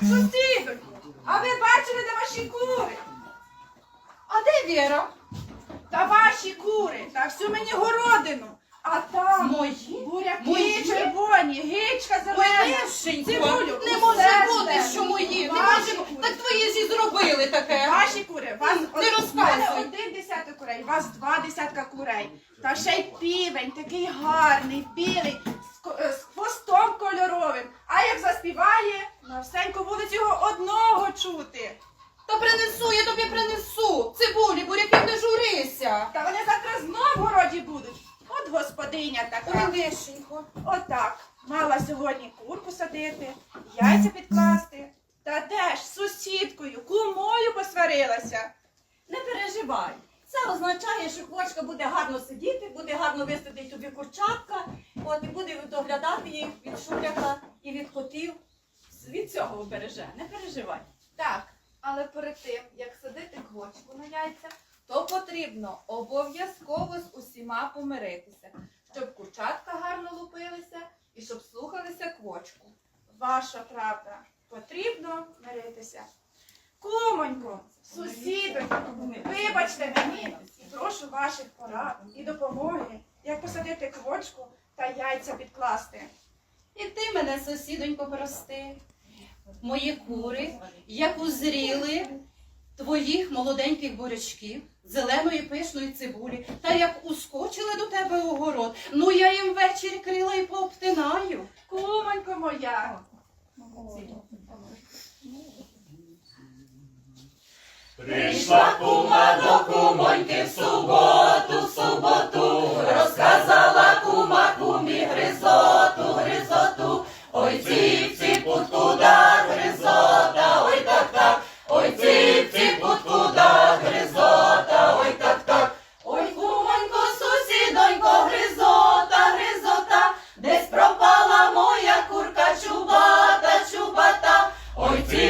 Сусідоньку, а ви бачили, де ваші кури? А де Віра? Та ваші кури, та всю мені городину. А там Мої? буряки Мої? червоні, гичка зелена. Цибулю, не може бути, що мої. Не може бути. Так твої ж і зробили таке. Ваші кури, вас Не розказуй. один десяток курей, вас два десятка курей. Та ще й півень, такий гарний, білий, з, ко- е, з хвостом кольоровим. А як заспіває, на всеньку вулицю його одного чути. Та принесу, я тобі принесу. Цибулі, буряків не журися. Та вони завтра знов в городі будуть. От господиня така. Ой, Лешенько. Отак. Мала сьогодні курку садити, яйця підкласти. Та де ж з сусідкою, кумою посварилася. Не переживай. Це означає, що квочка буде гарно сидіти, буде гарно висадити тобі курчатка, от і буде доглядати їх від шуляка і від котів. Від цього обереже. Не переживай. Так, але перед тим, як садити квочку на яйця, то потрібно обов'язково з усіма помиритися, щоб курчатка гарно лупилися і щоб слухалися квочку. Ваша правда. Потрібно миритися. Кумонько, сусідонько, вибачте мені, і прошу ваших порад і допомоги, як посадити квочку та яйця підкласти. І ти мене, сусідонько, прости. Мої кури, як узріли твоїх молоденьких бурячків, зеленої пишної цибулі, та як ускочили до тебе у город, ну я їм ввечері крила і пообтинаю. Кумонько моя. Прийшла кума до кумоньки в суботу, в суботу, розказала Ojciec!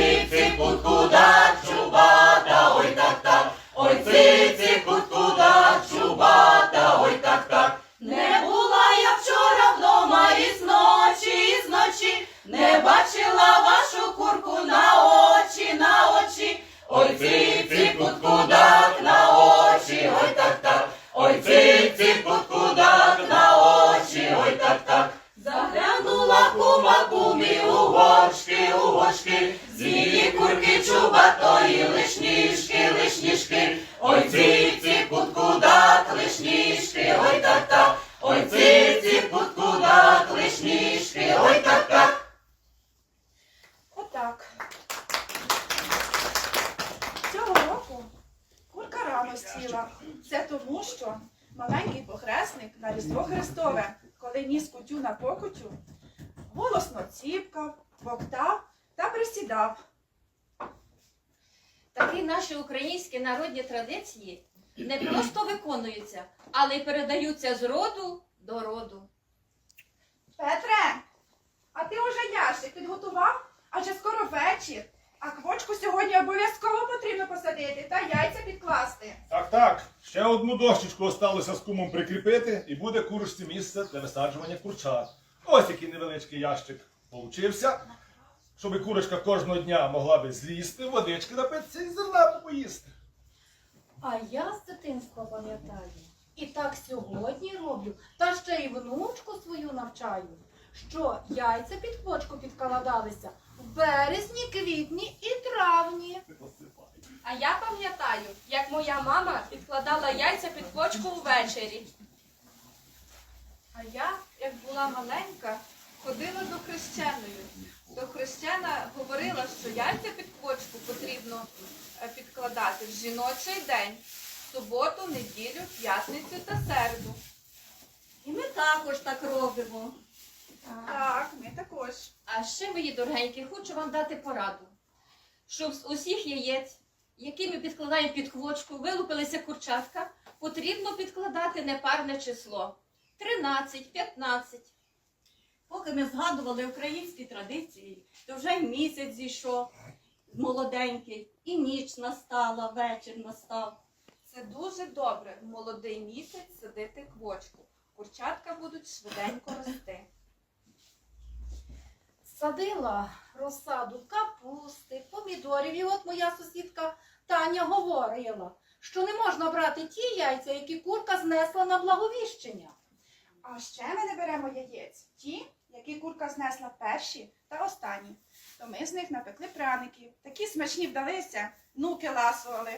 Горшки, у горшки, з її курки чубатої лишнішки, лишнішки. Ой, ціп, ціпут, кудак, лишнішки, ой так так. Ой, ціп, ціпут, кудак, лишнішки, ой так так. Отак. Цього року курка рано сіла. Це тому, що маленький похресник на Різдво Христове, коли ніс кутю на покутю, голосно ціпкав, воктав та присідав. Такі наші українські народні традиції не просто виконуються, але й передаються з роду до роду. Петре, а ти уже ящик підготував? Адже скоро вечір. А квочку сьогодні обов'язково потрібно посадити та яйця підкласти. Так, так. Ще одну дощечку осталося з кумом прикріпити, і буде курочці місце для висаджування курчат. Ось який невеличкий ящик получився, щоб курочка кожного дня могла би злізти, водички напитися і зерна поїсти. А я з дитинства пам'ятаю. І так сьогодні роблю, та ще й внучку свою навчаю, що яйця під квочку підкладалися в березні, квітні і травні. А я пам'ятаю, як моя мама підкладала яйця під квочку ввечері. А я, як була маленька, ходила до хрещеної. То хрещена говорила, що яйця під квочку потрібно е, підкладати в жіночий день, в суботу, неділю, п'ятницю та середу. І ми також так робимо. Так, ми також. А ще, мої дорогенькі, хочу вам дати пораду, щоб з усіх яєць, які ми підкладаємо під квочку, вилупилися курчатка, потрібно підкладати непарне число 13, 15. Поки ми згадували українські традиції, то вже й місяць зійшов молоденький, і ніч настала, вечір настав. Це дуже добре в молодий місяць садити квочку. Курчатка будуть швиденько рости. Садила розсаду капусти, помідорів. І от моя сусідка Таня говорила, що не можна брати ті яйця, які курка знесла на благовіщення. А ще ми не беремо яєць, ті, які курка знесла перші та останні. То ми з них напекли пряники. Такі смачні вдалися, нуки ласували.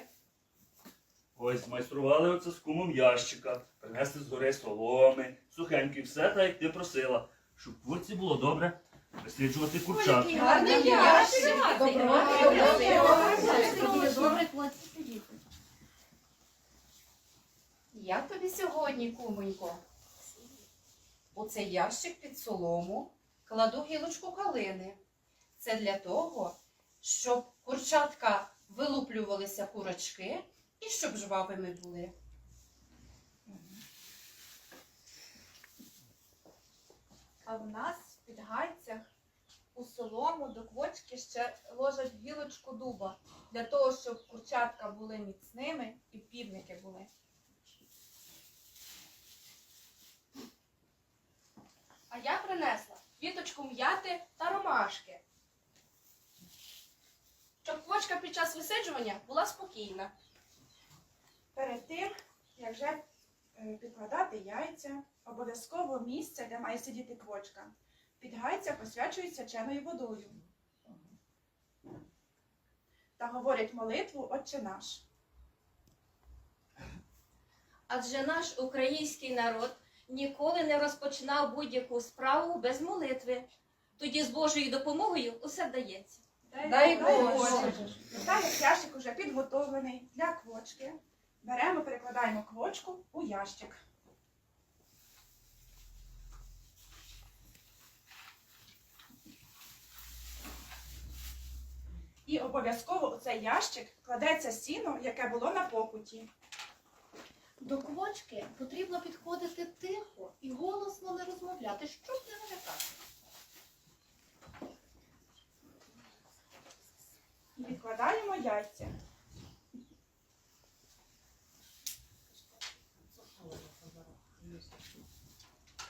Ось змайстрували оце з кумом ящика, принесли з гори соломи, сухенькі, все так, як ти просила, щоб курці було добре висліджувати курчат. Ой, Гарний ящик. гарний. Добре. Добре, хлопці, сидіти. Я тобі сьогодні, кумонько, у цей ящик під солому кладу гілочку калини. Це для того, щоб курчатка вилуплювалися курочки і щоб жвавими були. А в нас в підгайцях у солому до квочки ще ложать гілочку дуба для того, щоб курчатка були міцними і півники були. А я принесла квіточку м'яти та ромашки. Щоб квочка під час висиджування була спокійна. Перед тим, як вже е, підкладати яйця, обов'язково місце, де має сидіти квочка. Підгайця посвячується ченою водою. Та говорять молитву Отче наш. Адже наш український народ ніколи не розпочинав будь-яку справу без молитви. Тоді з Божою допомогою усе вдається. Дай Боже. Боже. Та як ящик уже підготовлений для квочки, беремо, перекладаємо квочку у ящик. І обов'язково у цей ящик кладеться сіно, яке було на покуті. До квочки потрібно підходити тихо і голосно не розмовляти, щоб не налякати. Відкладаємо яйця.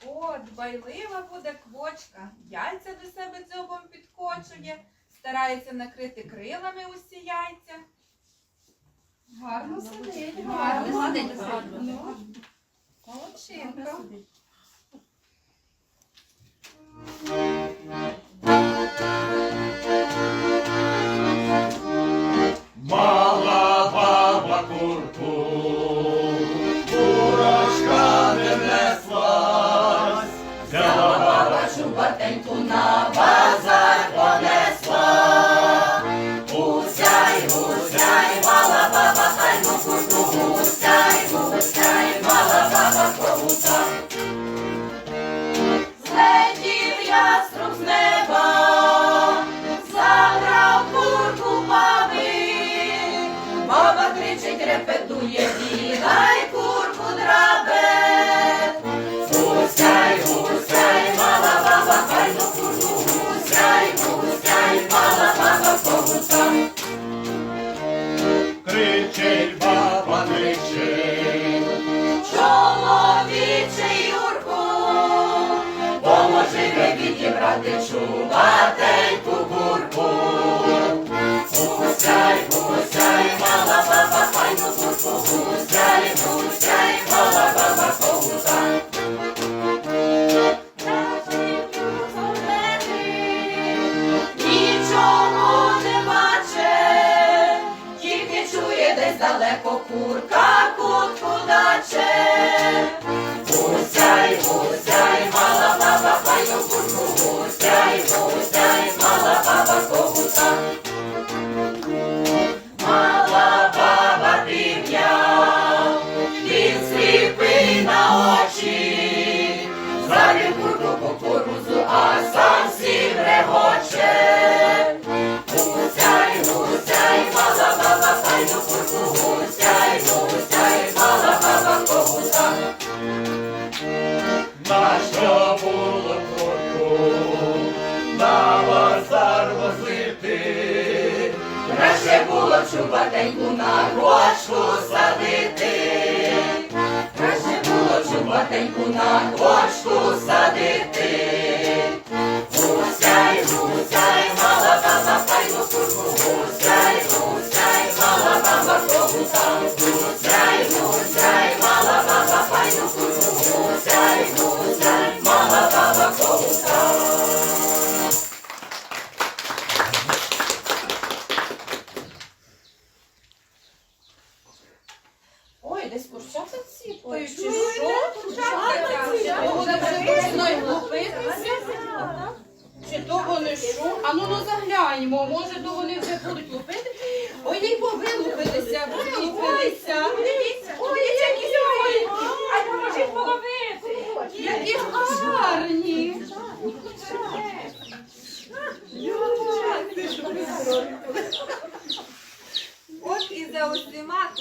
О, дбайлива буде квочка, яйця до себе дзьобом підкочує, старається накрити крилами усі яйця. Гарно сидить, гарно сидить. Ну, Молодчинка. Мала баба курку, курочка не неслась, взяла баба чубатеньку на хочу батеньку на гошку садити, краще було чубатеньку на гошку садити, гусяй, гусяй, мала баба, пайну курку, гусяй, гусяй, мала баба, когусам, гусяй, гусяй, мала баба, пайну курку. десь курчатиці чи що? То вони вже починають лупитися. Чи то вони що? А ну, ну загляньмо, може то вони вже будуть лупити. Ой, їй бо вилупилися, вилупилися. Ой, які сьогодні. А може половити. Які гарні.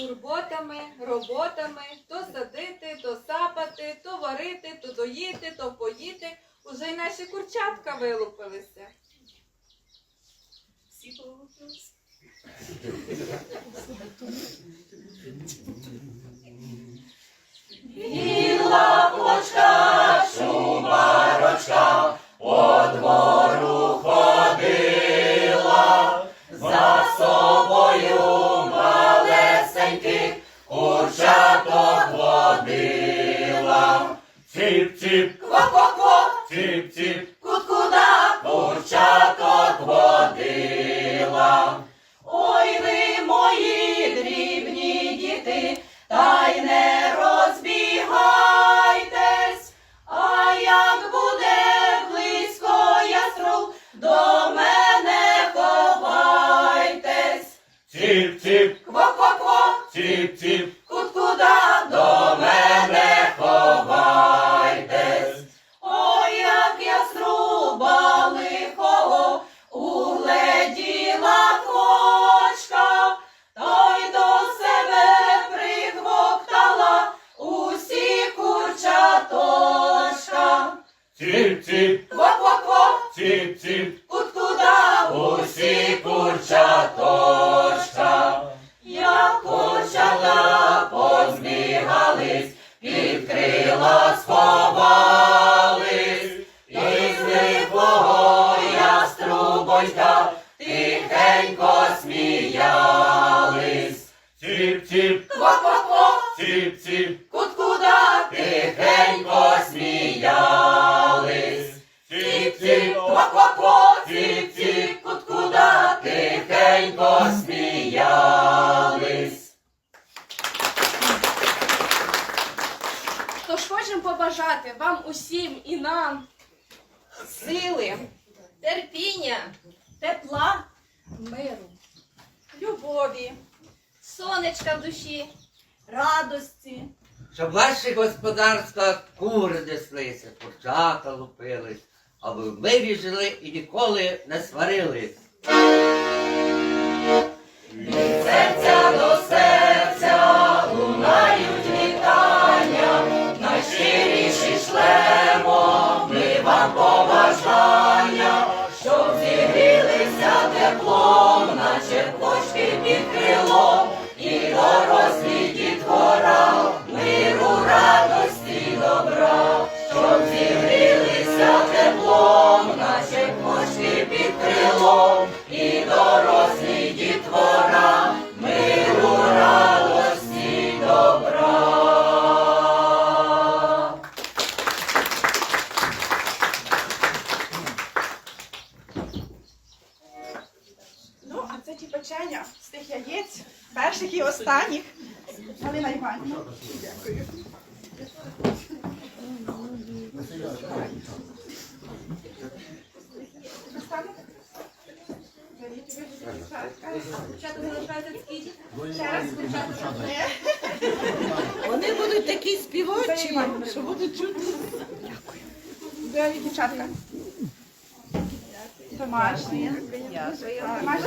Турботами, роботами, то садити, то сапати, то варити, то доїти, то поїти. Уже й наші курчатка вилупилися. Всі повилупилися. Біла кочка, шумарочка, по двору Tip tip. Усім і нам Сили, терпіння, тепла, Миру. Любові, сонечка в душі. радості. Щоб в ваших господарствах кури неслися, курчата лупились, а ви мирі жили і ніколи не сварились. Від серця до серця перших і останніх. Галина Іванівна. Дякую. Дівчатка. Дівчатка. Вони будуть такі співочі, що будуть чути. Беріть, дівчатка. Домашні. Домашні.